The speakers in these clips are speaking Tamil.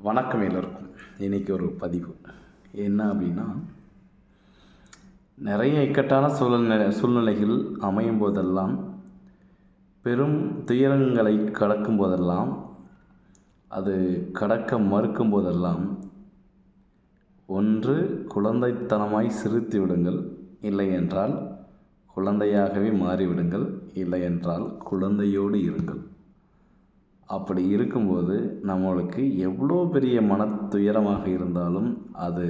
வணக்கம் எல்லோருக்கும். இன்றைக்கி ஒரு பதிவு. என்ன அப்படின்னா நிறைய இக்கட்டான சூழ்நிலை சூழ்நிலைகள் அமையும் போதெல்லாம் பெரும் துயரங்களை கடக்கும் போதெல்லாம் அது கடக்க மறுக்கும் போதெல்லாம் ஒன்று குழந்தைத்தனமாய் சிரித்து விடுங்கள் இல்லை என்றால் குழந்தையாகவே மாறிவிடுங்கள் இல்லை என்றால் குழந்தையோடு இருங்கள். அப்படி இருக்கும்போது நம்மளுக்கு எவ்வளோ பெரிய மன துயரமாக இருந்தாலும் அது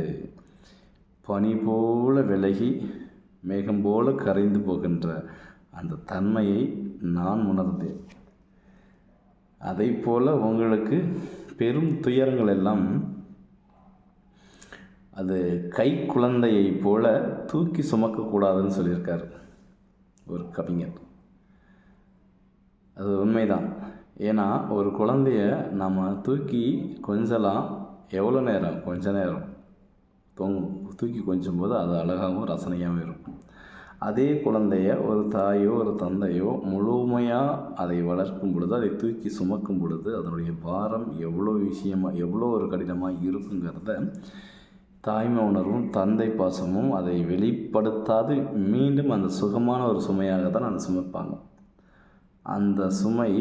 பனி போல விலகி மேகம் போல கரைந்து போகின்ற அந்த தன்மையை நான் உணர்ந்தேன். அதை போல் உங்களுக்கு பெரும் துயரங்கள் எல்லாம் அது கை குழந்தையை போல தூக்கி சுமக்கக்கூடாதுன்னு சொல்லியிருக்கார் ஒரு கவிஞர். அது உண்மைதான். ஏன்னா ஒரு குழந்தைய நம்ம தூக்கி கொஞ்சலாம் எவ்வளோ நேரம்? கொஞ்ச நேரம். தொங்கும் தூக்கி கொஞ்சும் போது அது அழகாகவும் ரசனையாகவும் இருக்கும். அதே குழந்தைய ஒரு தாயோ ஒரு தந்தையோ முழுமையாக அதை வளர்க்கும் பொழுது அதை தூக்கி சுமக்கும் பொழுது அதனுடைய பாரம் எவ்வளோ விஷயமாக எவ்வளோ ஒரு கடினமாக இருக்குங்கிறத தாய்மை உணர்வும் தந்தை பாசமும் அதை வெளிப்படுத்தாது. மீண்டும் அந்த சுகமான ஒரு சுமையாக தான் அதை சுமப்பாங்க அந்த சுமை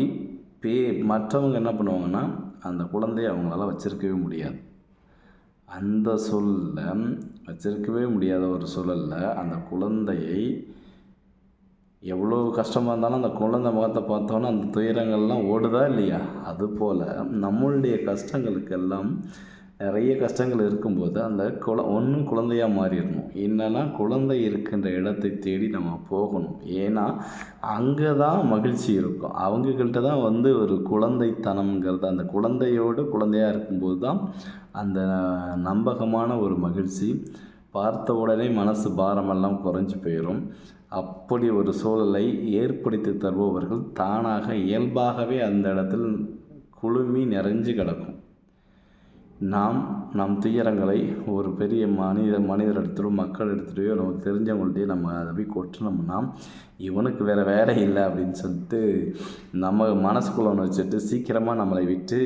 பே மற்றவங்க என்ன பண்ணுவாங்கன்னா அந்த குழந்தைய அவங்களால வச்சிருக்கவே முடியாது. அந்த சொல்லில் வச்சிருக்கவே முடியாத ஒரு சூழலில் அந்த குழந்தையை எவ்வளோ கஷ்டமாக இருந்தாலும் அந்த குழந்தை முகத்தை பார்த்தோன்னா அந்த துயரங்கள்லாம் ஓடுதா இல்லையா? அதுபோல் நம்மளுடைய கஷ்டங்களுக்கெல்லாம் நிறைய கஷ்டங்கள் இருக்கும்போது அந்த குழ ஒன்றும் குழந்தையாக மாறிடணும். என்னென்னா குழந்தை இருக்கின்ற இடத்தை தேடி நம்ம போகணும். ஏன்னா அங்கே தான் மகிழ்ச்சி இருக்கும். அவங்கக்கிட்ட தான் வந்து ஒரு குழந்தைத்தனம்ங்கிறது அந்த குழந்தையோடு குழந்தையாக இருக்கும்போது தான் அந்த நம்பகமான ஒரு மகிழ்ச்சி. பார்த்த உடனே மனசு பாரமெல்லாம் குறைஞ்சி போயிடும் அப்படி ஒரு சூழலை ஏற்படுத்தி தருபவர்கள் தானாக இயல்பாகவே அந்த இடத்தில் குழுமி நிறைஞ்சு கிடக்கும். நாம் நம் துயரங்களை ஒரு பெரிய மனித மனிதர் எடுத்துகிட்டோ மக்கள் எடுத்துகிட்டோ நமக்கு தெரிஞ்சவங்கள்ட்டையோ நம்ம அதை போய் கொட்டினோம்னா இவனுக்கு வேறு வேலை இல்லை அப்படின்னு சொல்லிட்டு நம்ம மனசுக்குள்ள ஒன்று வச்சுட்டு சீக்கிரமாக நம்மளை விட்டு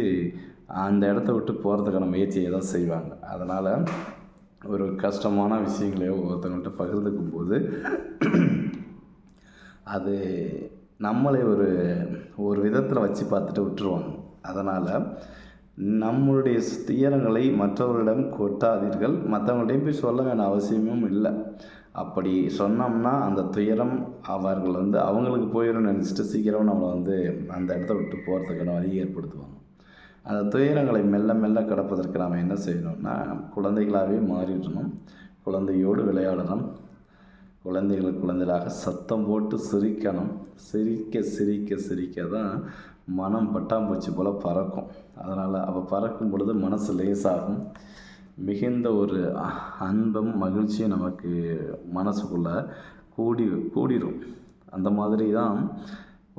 அந்த இடத்த விட்டு போகிறதுக்கான முயற்சியை தான் செய்வாங்க. அதனால் ஒரு கஷ்டமான விஷயங்களையோ ஒருத்தவங்கள்ட்ட பகிர்ந்துக்கும் போது அது நம்மளை ஒரு ஒரு விதத்தில் வச்சு பார்த்துட்டு விட்டுருவாங்க. அதனால் நம்மளுடைய துயரங்களை மற்றவர்களிடம் கொட்டாதீர்கள். மற்றவங்கள்டையும் போய் சொல்ல வேண்டிய அவசியமும் இல்லை. அப்படி சொன்னோம்னா அந்த துயரம் அவர்கள் வந்து அவங்களுக்கு போயிடும்னு நினச்சிட்டு சீக்கிரம் நம்மளை வந்து அந்த இடத்த விட்டு போகிறதுக்கான வழி ஏற்படுத்துவாங்க. அந்த துயரங்களை மெல்ல மெல்ல கடப்பதற்கு நாம் என்ன செய்யணும்னா குழந்தைகளாகவே மாறிடணும். குழந்தையோடு விளையாடணும். குழந்தைகள் குழந்தைகளாக சத்தம் போட்டு சிரிக்கணும். சிரிக்க சிரிக்க சிரிக்க தான் மனம் பட்டாம்பூச்சி போல் பறக்கும். அதனால் அவள் பறக்கும் பொழுது மனசு லேசாகும். மிகுந்த ஒரு அன்பும் மகிழ்ச்சியும் நமக்கு மனசுக்குள்ளே கூடி கூடிரும். அந்த மாதிரி தான்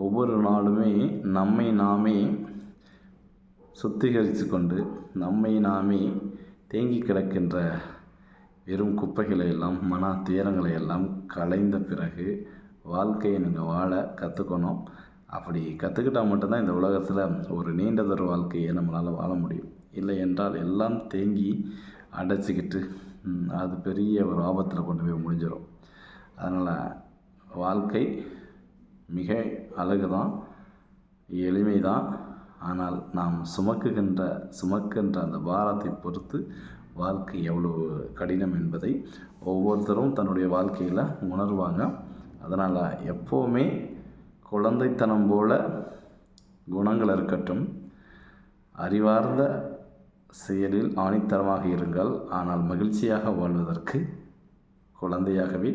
ஒவ்வொரு நாளுமே நம்மை நாமே சுத்திகரித்து கொண்டு நம்மை நாமே தேங்கி கிடக்கின்ற வெறும் குப்பைகளை எல்லாம் மன துயரங்களை எல்லாம் களைந்த பிறகு வாழ்க்கையை நீங்கள் வாழ கற்றுக்கணும் அப்படி கற்றுக்கிட்டால் மட்டும்தான் இந்த உலகத்தில் ஒரு நீண்டதொரு வாழ்க்கையை நம்மளால் வாழ முடியும். இல்லை என்றால் எல்லாம் தேங்கி அடைச்சிக்கிட்டு அது பெரிய ஒரு ஆபத்தில் கொண்டு போய் முடிஞ்சிடும் அதனால் வாழ்க்கை மிக அழகு தான் எளிமை தான் ஆனால் நாம் சுமக்குகின்ற சுமக்கின்ற அந்த பாரத்தை பொறுத்து வாழ்க்கை எவ்வளோ கடினம் என்பதை ஒவ்வொருத்தரும் தன்னுடைய வாழ்க்கையில் உணர்வாங்க. அதனால் எப்போவுமே குழந்தைத்தனம் போல குணங்கள் இருக்கட்டும். அறிவார்ந்த செயலில் ஆணித்தரமாக இருங்கள். ஆனால் மகிழ்ச்சியாக வாழ்வதற்கு குழந்தையாகவே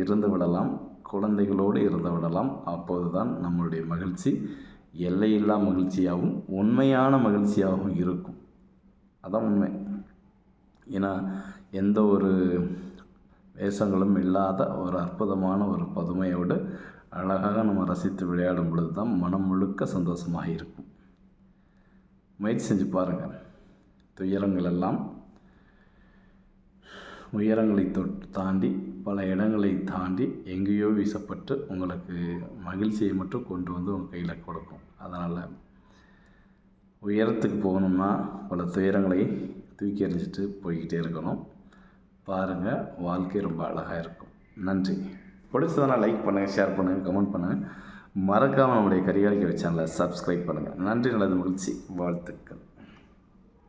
இருந்து விடலாம். குழந்தைகளோடு இருந்து விடலாம். அப்போது தான் நம்மளுடைய மகிழ்ச்சி எல்லையில்லா மகிழ்ச்சியாகவும் உண்மையான மகிழ்ச்சியாகவும் இருக்கும். அதான் உண்மை. ஏன்னா எந்த ஒரு வேஷங்களும் இல்லாத ஒரு அற்புதமான ஒரு பதுமையோடு அழகாக நம்ம ரசித்து விளையாடும் பொழுது தான் மனம் முழுக்க சந்தோஷமாக இருக்கும். முயற்சி செஞ்சு பாருங்கள் துயரங்கள் எல்லாம் உயரங்களை தொட்டு தாண்டி பல இடங்களை தாண்டி எங்கேயோ வீசப்பட்டு உங்களுக்கு மகிழ்ச்சியை மட்டும் கொண்டு வந்து உங்கள் கையில் கொடுக்கும். அதனால் உயரத்துக்கு போகணும்னா பல துயரங்களை தூக்கி எறிஞ்சிட்டு போய்கிட்டே இருக்கணும். பாருங்கள் வாழ்க்கை ரொம்ப அழகாக இருக்கும். நன்றி. பிடிச்சதுனா லைக் பண்ணுங்கள் ஷேர் பண்ணுங்கள் கமெண்ட் பண்ணுங்கள் மறக்காமல் நம்முடைய கரிகாலிக்க சேனலை சப்ஸ்கிரைப் பண்ணுங்கள் நன்றி நல்லது மகிழ்ச்சி. வாழ்த்துக்கள்.